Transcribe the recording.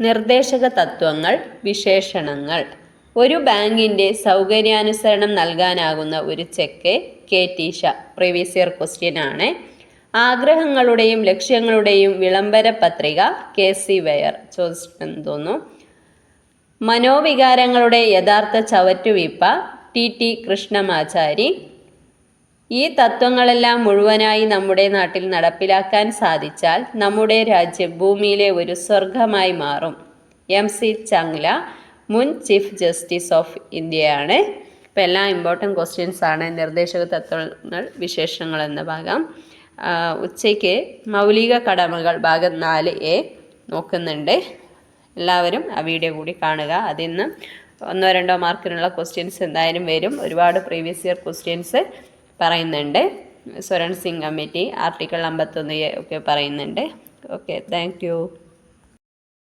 നിർദ്ദേശക തത്വങ്ങൾ വിശേഷണങ്ങൾ. ഒരു ബാങ്കിന്റെ സൗകര്യാനുസരണം നൽകാനാകുന്ന ഒരു ചെക്ക് കെ ടീഷ പ്രീവിയസ് ഇയർ ക്വസ്റ്റ്യൻ ആണ്. ആഗ്രഹങ്ങളുടെയും ലക്ഷ്യങ്ങളുടെയും വിളംബര പത്രിക കെ സി വെയർ ചോദിച്ചിട്ടുണ്ടെന്ന് തോന്നുന്നു. മനോവികാരങ്ങളുടെ യഥാർത്ഥ ചവറ്റുവിപ്പ ടി ടി കൃഷ്ണമാചാരി ഈ തത്വങ്ങളെല്ലാം മുഴുവനായി നമ്മുടെ നാട്ടിൽ നടപ്പിലാക്കാൻ സാധിച്ചാൽ നമ്മുടെ രാജ്യം ഭൂമിയിലെ ഒരു സ്വർഗമായി മാറും. എം സി ചങ്ല മുൻ ചീഫ് ജസ്റ്റിസ് ഓഫ് ഇന്ത്യയാണ്. ഇപ്പം എല്ലാം ഇമ്പോർട്ടന്റ് ക്വസ്റ്റ്യൻസ് ആണ് നിർദ്ദേശക തത്വങ്ങൾ വിശേഷങ്ങൾ എന്ന ഭാഗം. ഉച്ചയ്ക്ക് മൗലിക കടമകൾ ഭാഗം നാല് എ നോക്കുന്നുണ്ട്. എല്ലാവരും ആ വീഡിയോ കൂടി കാണുക. അതിൽ നിന്ന് ഒന്നോ രണ്ടോ മാർക്കിനുള്ള ക്വസ്റ്റ്യൻസ് എന്തായാലും വരും. ഒരുപാട് പ്രീവിയസ് ഇയർ ക്വസ്റ്റ്യൻസ് പറയുന്നുണ്ട്. സ്വരൺ സിംഗ് കമ്മിറ്റി ആർട്ടിക്കിൾ അമ്പത്തൊന്ന് ഒക്കെ പറയുന്നുണ്ട്. Okay thank you